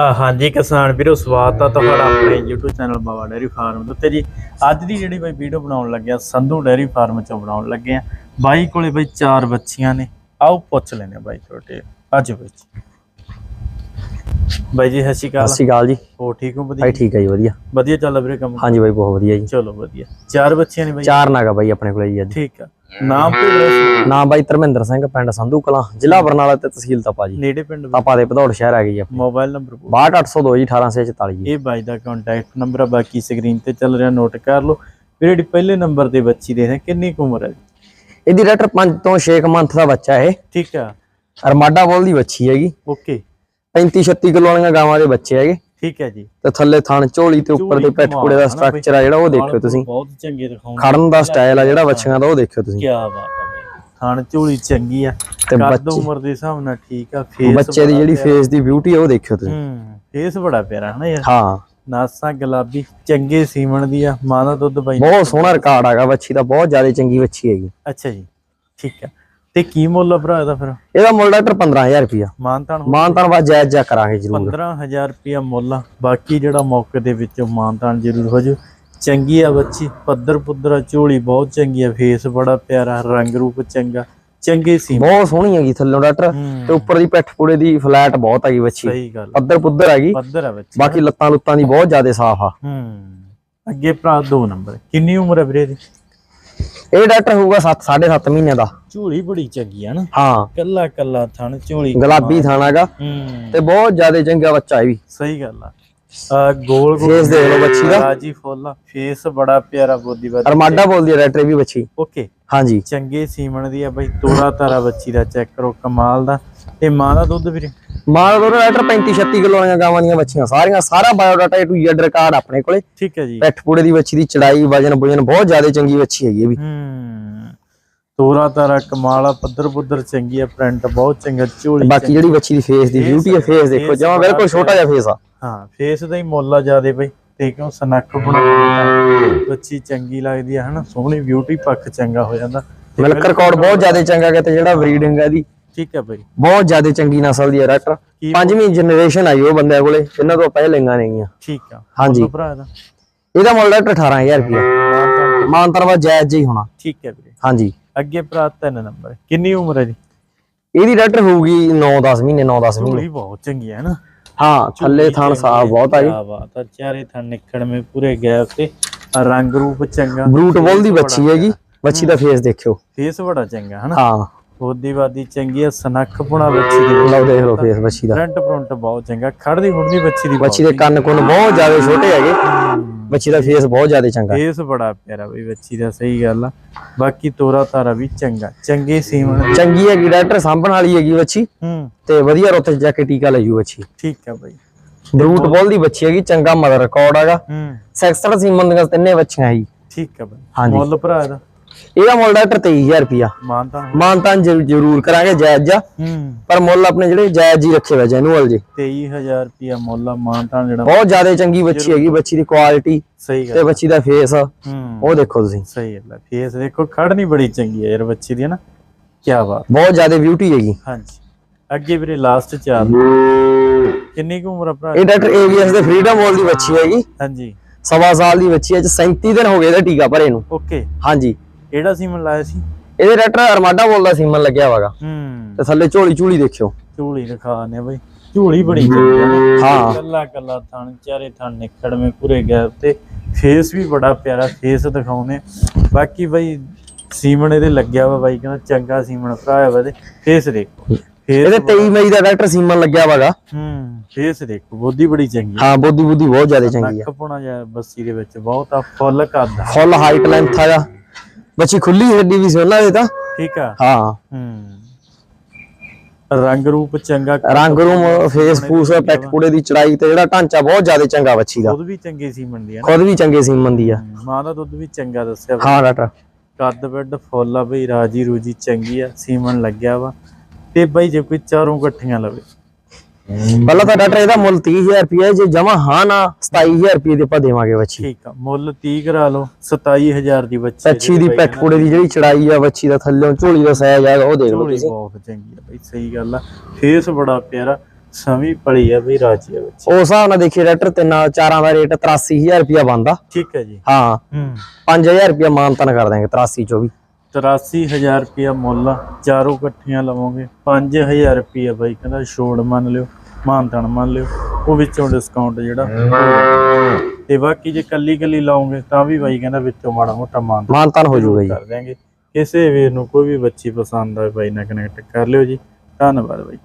ਆ ਹਾਂਜੀ ਕਿਸਾਨ ਵੀਰੋ ਸਵਾਗਤ ਆ ਤੁਹਾਡਾ ਆਪਣੇ YouTube channel Baba dairy farm ਦੇ ਉੱਤੇ ਜੀ। ਅੱਜ ਦੀ ਜਿਹੜੀ ਬਾਈ ਵੀਡੀਓ ਬਣਾਉਣ ਲੱਗਿਆ ਸੰਧੂ ਡੈਰੀ ਫਾਰਮ ਚੋਂ ਬਣਾਉਣ ਲੱਗੇ ਆ। ਬਾਈ ਕੋਲੇ ਬਾਈ ਚਾਰ ਬੱਚੀਆਂ ਨੇ। ਆਓ ਪੁੱਛ ਲੈਨੇ ਆ ਬਾਈ ਤੁਹਾਡੇ। ਅੱਜ ਵਿੱਚ ਬਾਈ ਜੀ ਸਤਿ ਸ਼੍ਰੀ ਸਤਿ ਅਕਾਲ ਸ਼੍ਰੀ ਅਕਾਲ ਜੀ। ਹੋ ਠੀਕ ਹੋ? ਵਧੀਆ? ਠੀਕ ਹੈ ਜੀ ਵਧੀਆ। ਵਧੀਆ ਚੱਲ ਵੀਰੇ ਕੰਮ? ਹਾਂਜੀ ਬਾਈ ਬਹੁਤ ਵਧੀਆ ਜੀ। ਚਲੋ ਵਧੀਆ। ਚਾਰ ਬੱਚੀਆਂ ਨੇ ਬਾਈ? ਚਾਰ ਨਾਗਾ ਬਾਈ ਆਪਣੇ ਕੋਲੇ ਜੀ ਅੱਜ। ਠੀਕ ਆ। ਨਾਮ ਤੇ ਐਡਰੈਸ ਨਾਮ ਬਾਈ ਧਰਮਿੰਦਰ ਸਿੰਘ ਪਿੰਡ ਸੰਧੂ ਕਲਾਂ ਜ਼ਿਲ੍ਹਾ ਬਰਨਾਲਾ ਤੇ ਤਹਿਸੀਲ ਤਪਾ ਜੀ ਨੇੜੇ ਪਿੰਡ ਤਪਾ ਦੇ ਭਦੌੜ ਸ਼ਹਿਰ ਆ ਗਈ ਆਪਣੀ। ਮੋਬਾਈਲ ਨੰਬਰ 62802 ਜੀ 1844 ਜੀ। ਇਹ ਬਾਈ ਦਾ ਕੰਟੈਕਟ ਨੰਬਰ ਆ ਬਾਕੀ ਸਕਰੀਨ ਤੇ ਚੱਲ ਰਿਹਾ ਨੋਟ ਕਰ ਲਓ। ਵੀਰੇ ਪਹਿਲੇ ਨੰਬਰ ਤੇ ਬੱਚੀ ਦੇ ਹੈ ਕਿੰਨੀ ਕੁ ਉਮਰ ਹੈ ਜੀ? ਇਹਦੀ ਰੈਟਰ 5 ਤੋਂ 6 ਮੰਥ ਦਾ ਬੱਚਾ ਇਹ। ਠੀਕ ਆ। ਅਰਮਾਡਾ ਬੋਲ ਦੀ ਬੱਚੀ ਹੈਗੀ। ਓਕੇ 35 36 ਕਿਲੋ ਵਾਲੀਆਂ ਗਾਵਾਂ ਦੇ ਬੱਚੇ ਹੈਗੇ। ਠੀਕ ਹੈ ਜੀ। ਤੇ ਥੱਲੇ ਥਣ ਝੋਲੀ ਤੇ ਉੱਪਰ ਦੇ ਪਿੱਠ ਪੁੜੇ ਦਾ ਸਟਰਕਚਰ ਆ ਜਿਹੜਾ ਉਹ ਦੇਖਿਓ ਤੁਸੀਂ। ਬਹੁਤ ਚੰਗੇ ਦਿਖਾਉਂਦੇ ਖੜਨ ਦਾ ਸਟਾਈਲ ਆ ਜਿਹੜਾ ਬੱਚਿਆਂ ਦਾ ਉਹ ਦੇਖਿਓ ਤੁਸੀਂ। ਕੀ ਬਾਤ ਆ ਬਈ। ਥਣ ਝੋਲੀ ਚੰਗੀ ਆ। ਤੇ ਕੱਦ ਬੱਚੇ ਉਮਰ ਦੇ ਹਿਸਾਬ ਨਾਲ ਠੀਕ ਆ ਫੇਸ ਬੱਚੇ ਦੀ ਜਿਹੜੀ ਫੇਸ ਦੀ ਬਿਊਟੀ ਆ ਉਹ ਦੇਖਿਓ ਤੁਸੀਂ। ਹੂੰ ਫੇਸ ਬੜਾ ਪਿਆਰਾ ਹਨਾ ਯਾਰ? ਹਾਂ। ਨਾਸਾਂ ਗੁਲਾਬੀ ਚੰਗੇ ਸੀਮਣ ਦੀ ਆ ਮਾਂ ਦਾ ਦੁੱਧ ਬਾਈ ਬਹੁਤ ਸੋਹਣਾ ਰਿਕਾਰਡ ਹੈਗਾ ਬੱਚੀ ਦਾ ਬਹੁਤ ਜ਼ਿਆਦਾ ਚੰਗੀ ਬੱਚੀ ਹੈਗੀ। ਅੱਛਾ ਜੀ ਠੀਕ ਆ। ਤੇ ਕੀ ਮੁੱਲ ਆ ਭਰਾ ਇਹਦਾ ਫਿਰ? ਇਹਦਾ ਮੁੱਲ ਡਾਕਟਰ 15000 ਰੁਪਿਆ ਮਾਨਤਾਨ ਮਾਨਤਾਨ ਬਾਅਦ ਜਾਇਜ਼ ਜਾ ਕਰਾਂਗੇ ਜਰੂਰ। 15000 ਰੁਪਇਆ ਮੁੱਲ ਆ। ਬਾਕੀ ਜਿਹੜਾ ਮੌਕੇ ਦੇ ਵਿੱਚ ਮਾਨਤਾਨ ਜ਼ਰੂਰ ਹੋ ਜੂ ਚੰਗੀ ਆ ਬੱਚੀ ਪੱਧਰ ਪੁੱਧਰਾ ਝੋਲੀ ਬਹੁਤ ਚੰਗੀ ਆ ਫੇਸ ਬੜਾ ਪਿਆਰਾ ਰੰਗ ਰੂਪ ਚੰਗਾ ਚੰਗੇ ਸੀ। ਬਹੁਤ ਸੋਹਣੀ ਹੈਗੀ ਥੱਲੋਂ ਡਾਕਟਰ। ਤੇ ਉੱਪਰ ਦੀ ਪਿੱਠ ਪੂੜੇ ਦੀ ਫਲੈਟ ਬਹੁਤ ਹੈਗੀ ਬੱਚੀ। ਸਹੀ ਗੱਲ ਪੱਧਰ ਪੁੱਧਰ ਹੈਗੀ। ਪੱਧਰ ਆ ਬੱਚੀ। ਬਾਕੀ ਲੱਤਾਂ ਲੁੱਤਾਂ ਦੀ ਬਹੁਤ ਜ਼ਿਆਦਾ ਸਾਫ਼ ਆ। ਹੂੰ। ਅੱਗੇ ਭਰਾ ਦੋ ਨੰਬਰ। ਕਿੰਨੀ ਉਮਰ ਹੈ ਵੀਰੇ ਦੀ ਇਹ ਡਾਕਟਰ ਹੋਊਗਾ 7 7.5 ਮਹੀਨੇ ਦਾ। ਝੋਲੀ ਬੜੀ ਚੰਗੀ ਆ ਨਾ। ਹਾਂ। ਕੱਲਾ ਕੱਲਾ ਥਣ ਝੋਲੀ ਗੁਲਾਬੀ ਥਾਣਾ ਹੈਗਾ। ਤੇ ਬਹੁਤ ਜ਼ਿਆਦਾ ਚੰਗਾ ਬੱਚਾ ਇਹ ਵੀ। ਸਹੀ ਗੱਲ ਆ। ਗੋਲ ਗੋਲ ਫੇਸ ਦੇਖ ਲਓ ਬੱਚੀ ਦਾ। ਰਾਜੀ ਫੁੱਲ ਫੇਸ ਬੜਾ ਪਿਆਰਾ ਬੋਦੀ ਬਾਦੀ ਅਰਮਾਡਾ ਬੋਲਦੀ ਹੈ ਡਾਕਟਰ ਵੀ ਬੱਚੀ। ਓਕੇ। ਹਾਂਜੀ। ਚੰਗੇ ਸੀਮਣ ਦੀ ਆ ਬਈ ਤੋੜਾ ਤਾਰਾ ਬੱਚੀ ਦਾ ਚੈੱਕ ਕਰੋ ਕਮਾਲ ਦਾ। ਤੇ ਮਾਂ ਦਾ ਦੁੱਧ ਵੀਰੇ? ਮਾਂ ਦਾ ਡਾਕਟਰ 35 36 ਕਿਲੋ ਵਾਲੀਆਂ ਗਾਵਾਂ ਦੀਆਂ ਬੱਚੀਆਂ ਸਾਰੀਆਂ ਸਾਰਾ biodata A to Z record ਆਪਣੇ ਕੋਲੇ। ਠੀਕ ਹੈ ਜੀ। ਪਿੱਠ ਪੂੜੇ ਦੀ ਬੱਚੀ ਦੀ ਚੜਾਈ ਵਜਨ ਬੁਜਨ ਬਹੁਤ ਜ਼ਿਆਦਾ ਚੰਗੀ ਬੱਚੀ ਹੈਗੀ ਇਹ ਵੀ। ਹੂੰ ਤੋਰਾ ਤਾਰਾ ਕਮਾਲ ਪੱਧਰ ਪੁੱਧਰ ਚੰਗੀ ਆ ਪ੍ਰਿੰਟ ਬਹੁਤ ਚੰਗਾ ਝੋਲੀ ਬਾਕੀ ਜਿਹੜੀ ਬੱਚੀ ਦੀ ਫੇਸ ਦੀ ਬਿਊਟੀ ਹੈ ਫੇਸ ਦੇਖੋ ਜਮਾ ਬਿਲਕੁਲ ਛੋਟਾ ਜਿਹਾ ਫੇਸ ਆ। ਹਾਂ ਫੇਸ ਦਾ ਹੀ ਮੁੱਲ ਆ ਜਿਆਦੇ ਬਈ ਤੇ ਕਿਉਂ ਸਨੱਖ ਬਣਾ ਬੱਚੀ ਚੰਗੀ ਲੱਗਦੀ ਆ ਹਨਾ ਸੋਹਣੀ ਬਿਊਟੀ ਪੱਖ ਚੰਗਾ ਹੋ ਜਾਂਦਾ। ਮਿਲਕ ਰਿਕਾਰਡ ਬਹੁਤ ਜ਼ਿਆਦਾ ਚੰਗਾ ਹੈ ਤੇ ਜਿਹੜਾ ਬਰੀਡਿੰਗ ਹੈ ਇਹਦੀ। ਠੀਕ ਹੈ ਬਈ। ਬਹੁਤ ਜ਼ਿਆਦਾ ਚੰਗੀ ਨਸਲ ਦੀ ਹੈ ਕੀ ਪੰਜਵੀਂ ਜਨਰੇਸ਼ਨ ਆਈ ਉਹ ਬੰਦਿਆਂ ਕੋਲੇ ਇਹਨਾਂ ਤੋਂ ਪਹਿਲੇ ਲਈਆਂ ਨੇਗੀਆਂ ਠੀਕ ਆ। ਹਾਂਜੀ। ਮੁੱਲ ਭਰਾ ਦਾ ਇਹਦਾ ਮੁੱਲ ਡਾਕਟਰ 18000 ਰੁਪਇਆ ਮਾਨਤਰਵਾ ਜਾਇਜ਼ ਜੀ ਹੋਣਾ। ਠੀਕ ਹੈ ਵੀਰੇ। ਹਾਂਜੀ। ਅੱਗੇ ਭਰਾ ਤਿੰਨ ਨੰਬਰ। ਕਿੰਨੀ ਉਮਰ ਹੈ ਜੀ? ਇਹਦੀ ਡਾਕਟਰ ਹੋਊਗੀ 9-10 ਮਹੀਨੇ 9-10 ਮਹੀਨੇ। ਬਹੁਤ ਚੰਗੀ ਹੈ ਨਾ। ਹਾਂ ਥੱਲੇ ਥਣ ਸਾਫ਼ ਬਹੁਤ ਆ ਜੀ। ਕਿਆ ਬਾਤ ਆ ਚਾਰੇ ਥਣ ਨਿਕੜਵੇਂ ਪੂਰੇ ਗੈਪ ਤੇ ਆ ਰੰਗ ਰੂਪ ਚੰਗਾ। ਬਰੂਟ ਬੋਲ ਦੀ ਬੱਚੀ ਹੈਗੀ। ਬੱਚੀ ਦਾ ਫੇਸ ਦੇਖਿਓ। ਫੇਸ ਬੜਾ ਚੰਗਾ ਹਨਾ? ਹਾਂ। ਬੋਦੀਵਾਦੀ ਚੰਗੀ ਆ ਸਨੱਖ ਪੁਣਾ ਬੱਚੀ ਦੀ। ਲਓ ਦੇਖ ਲਓ ਫੇਸ ਬੱਚੀ ਦਾ। ਫਰੰਟ ਫਰੰਟ ਬਹੁਤ ਚੰਗਾ ਖੜਦੀ ਹੁੜਦੀ ਬੱਚੀ ਦੀ ਬੱਚੀ ਦੇ ਕੰਨ ਕੁੰਨ ਬਹੁਤ ਜ਼ਿਆਦਾ ਛੋਟੇ ਹੈਗੇ। ਬੱਚੀ ਦਾ ਫੇਸ ਬਹੁਤ ਜ਼ਿਆਦਾ ਚੰਗਾ। ਫੇਸ ਬੜਾ ਪਿਆਰਾ ਬਈ ਬੱਚੀ ਦਾ ਸਹੀ ਗੱਲ ਆ। ਬਾਕੀ ਤੋਰਾ ਤਾਰਾ ਵੀ ਚੰਗਾ ਚੰਗੇ ਸੀਮਣ। ਚੰਗੀ ਹੈਗੀ ਡਾਕਟਰ ਸਾਂਭਣ ਵਾਲੀ ਹੈਗੀ ਬੱਚੀ। ਹੂੰ। ਤੇ ਵਧੀਆ ਰੁੱਤ ਜਾ ਕੇ ਟੀਕਾ ਲੈ ਜੂ ਬੱਚੀ। ਠੀਕ ਆ ਬਈ। ਬਰੂਟ ਬੋਲ ਦੀ ਬੱਚੀ ਹੈਗੀ ਚੰਗਾ ਮਦਰ ਰਿਕਾਰਡ ਹੈਗਾ। ਹੂੰ। ਸੈਕਸਟਰ ਸੀਮਨ ਦੀਆਂ ਤਿੰਨੇ ਬੱਚੀਆਂ ਹੈਗੀ। ਠੀਕ ਆ ਬਈ। ਮੁੱਲ ਭਰਾ ਦਾ ਇਹਦਾ ਮੁੱਲ ਡਾਕਟਰ 23000 ਰੁਪਿਆ ਮਾਨਤਾ ਮਾਨਤਾਨ ਜ਼ਰੂ- ਜ਼ਰੂਰ ਕਰਾਂਗੇ ਜਾਇਜ਼ ਜਾ ਪਰ ਮੁੱਲ ਆਪਣੇ ਜਿਹੜੇ ਜਾਇਜ਼ ਹੀ ਰੱਖੇ ਹੋਏ ਜੈਨੂਅਲ ਜੀ। 23000 ਰੁਪਿਆ ਮੁੱਲ ਆ ਮਾਨਤਾ ਜਿਹੜਾ ਬਹੁਤ ਜ਼ਿਆਦਾ ਚੰਗੀ ਬੱਚੀ ਹੈਗੀ ਬੱਚੀ ਦੀ ਕੁਆਲਿਟੀ ਸਹੀ ਤੇ ਬੱਚੀ ਦਾ ਫੇਸ ਉਹ ਦੇਖੋ ਤੁਸੀਂ। ਸਹੀ ਗੱਲ ਫੇਸ ਦੇਖੋ ਖੜਨੀ ਬੜੀ ਚੰਗੀ ਹੈ ਯਾਰ ਬੱਚੀ ਦੀ ਨਾ? ਕੀ ਬਾਤ। ਬਹੁਤ ਜ਼ਿਆਦਾ ਬਿਊਟੀ ਹੈਗੀ। ਹਾਂਜੀ। ਅੱਗੇ ਵੀਰੇ ਲਾਸਟ ਚਾਰ। ਕਿੰਨੀ ਕੁ ਉਮਰ ਆ ਭਰਾ? ਇਹ ਡਾਕਟਰ ਏਵੀਐਸ ਦੇ ਫਰੀडम ਵਾਲ ਦੀ ਬੱਚੀ ਹੈਗੀ। ਹਾਂਜੀ। ਸਵਾ ਸਾਲ ਦੀ ਬੱਚੀ ਹੈ ਚ 37 ਦਿਨ ਹੋ ਗਏ ਇਹਦਾ ਟੀਕਾ ਭਰੇ ਨੂੰ। ਓਕੇ। ਹਾਂਜੀ। ਕਿਹੜਾ ਸੀਮਨ ਲਾਇਆ ਸੀ? ਇਹਦੇ ਡਾਕਟਰ ਅਰਮਾਡਾ ਬੋਲਦਾ ਸੀਮਨ ਲੱਗਿਆ ਹੋਗਾ ਹੂੰ। ਤੇ ਥੱਲੇ ਝੋਲੀ ਝੂਲੀ ਦੇਖਿਓ। ਝੂਲੀ ਦਿਖਾਣੇ ਬਈ। ਝੂਲੀ ਬੜੀ ਚੰਗੀ ਹੈ ਹਾਂ। ਕੱਲਾ ਕੱਲਾ ਥਣ ਚਾਰੇ ਥਣ ਨਿਕੜਵੇਂ ਪੂਰੇ ਗੈਪ ਤੇ। ਫੇਸ ਵੀ ਬੜਾ ਪਿਆਰਾ ਫੇਸ ਦਿਖਾਉਨੇ ਬਾਕੀ ਬਈ ਸੀਮਨ ਇਹਦੇ ਲੱਗਿਆ ਵਾ ਬਾਈ ਕਹਿੰਦਾ ਚੰਗਾ ਸੀਮਨ ਭਰਾਇਆ ਵਾ ਤੇ ਫੇਸ ਦੇਖੋ। ਇਹਦੇ 23 ਮਈ ਦਾ ਡਾਕਟਰ ਸੀਮਨ ਲੱਗਿਆ ਹੋਗਾ ਹੂੰ ਫੇਸ ਦੇਖੋ ਬੋਦੀ ਬੜੀ ਚੰਗੀ ਹੈ ਬੋਦੀ ਬੁੱਧੀ ਬਹੁਤ ਜ਼ਿਆਦਾ ਚੰਗੀ ਆ। ਨੱਕ ਪੁਣਾ ਜਿਹਾ ਬੱਸੀ ਦੇ ਵਿੱਚ ਬਹੁਤ ਆ ਫੁੱਲ ਕੱਦ ਆ ਫੁੱਲ ਹਾਈਟ ਲੈਂਥ ਆ ਬੱਚੀ ਖੁੱਲੀ ਹੱਡੀ ਵੀ ਸੀ ਉਹਨਾਂ ਦੇ ਤਾਂ। ਠੀਕ ਆ। ਹਾਂ। ਹੂੰ। ਰੰਗ ਰੂਪ ਚੰਗਾ ਰੰਗ ਰੂਮ ਫੇਸ ਫੂਸ ਪੈਟ ਪੂੜੇ ਦੀ ਚੜਾਈ ਤੇ ਜਿਹੜਾ ਢਾਂਚਾ ਬਹੁਤ ਜ਼ਿਆਦਾ ਚੰਗਾ ਬੱਚੀ ਦਾ। ਦੁੱਧ ਵੀ ਚੰਗੇ ਸੀਮਨ ਦੀ ਆ ਨਾ। ਖੁਦ ਵੀ ਚੰਗੇ ਸੀਮਨ ਦੀ ਆ। ਹੂੰ, ਮਾਂ ਦਾ ਦੁੱਧ ਵੀ ਚੰਗਾ ਦੱਸਿਆ ਵਾ। ਹਾਂ ਡਾਕਟਰ। ਕੱਦ ਬੈੱਡ ਫੁੱਲ ਆ ਬਈ ਰਾਜੀ ਰੂਜੀ ਚੰਗੀ ਆ ਸੀਮਨ ਲੱਗਿਆ ਵਾ। ਤੇ ਬਈ ਜੇ ਕੋਈ ਚਾਰੋਂ ਇਕੱਠੀਆਂ ਲਵੇ। ਪਹਿਲਾਂ ਤਾਂ ਡਾਕਟਰ ਇਹਦਾ ਮੁੱਲ 30000 ਰੁਪਏ ਜੇ ਜਮਾ ਹਾਂ ਨਾ 27000 ਰੁਪਏ ਦੇ ਆਪਾਂ ਦੇਵਾਂਗੇ ਬੱਚੀ ਠੀਕ ਆ ਮੁੱਲ 30 ਕਰਾ ਲਓ 27000 ਦੀ ਬੱਚੀ ਬੱਚੀ ਦੀ ਪੈਟ ਪੂੜੇ ਦੀ ਜਿਹੜੀ ਚੜਾਈ ਆ ਬੱਚੀ ਦਾ ਥੱਲੇ ਝੋਲੀ ਦਾ ਸਾਈਜ਼ ਆ ਉਹ ਦੇਖ ਲਓ ਝੋਲੀ ਤੁਸੀਂ। ਬਹੁਤ ਚੰਗੀ ਆ ਬਈ ਸਹੀ ਗੱਲ ਆ। ਫੇਸ ਬੜਾ ਪਿਆਰਾ ਸਵੀ ਪਲੀ ਆ ਬਈ ਰਾਜੀ ਆ ਬੱਚੀ ਉਸ ਹਿਸਾਬ ਨਾਲ ਦੇਖੀ ਟਰੈਕਟਰ ਤਿੰਨਾਂ ਚਾਰਾਂ ਦਾ ਰੇਟ 83000 ਰੁਪਇਆ ਬਣਦਾ। ਠੀਕ ਹੈ ਜੀ। ਹਾਂ ਹੂੰ। 5000 ਰੁਪਇਆ ਮਾਨਤਨ ਕਰ ਦਾਂਗੇ 83 ਚੋਂ ਵੀ 83000 ਰੁਪਿਆ ਮੁੱਲ ਚਾਰੋਂ ਇਕੱਠੀਆਂ ਲਵਾਂਗੇ। 5000 ਰੁਪਿਆ ਬਾਈ ਕਹਿੰਦਾ ਛੋੜ ਮੰਨ ਲਿਓ ਮਾਨਤਨ ਮੰਨ ਲਿਓ ਉਹ ਵਿੱਚੋਂ ਡਿਸਕਾਊਂਟ ਜਿਹੜਾ। ਤੇ ਬਾਕੀ ਜੇ ਕੱਲੀ ਕੱਲੀ ਲਾਉਂਗੇ ਤਾਂ ਵੀ ਬਾਈ ਕਹਿੰਦਾ ਵਿੱਚੋਂ ਮਾੜਾ ਮੋਟਾ ਮਾਨਤਨ ਮਾਨਤਨ ਹੋ ਜਾਊਗਾ ਜੀ। ਕਰ ਦਿਆਂਗੇ। ਕਿਸੇ ਵੀਰ ਨੂੰ ਕੋਈ ਵੀ ਬੱਚੀ ਪਸੰਦ ਆਵੇ ਬਾਈ ਨਾਲ ਕਨੈਕਟ ਕਰ ਲਿਓ ਜੀ। ਧੰਨਵਾਦ ਬਾਈ।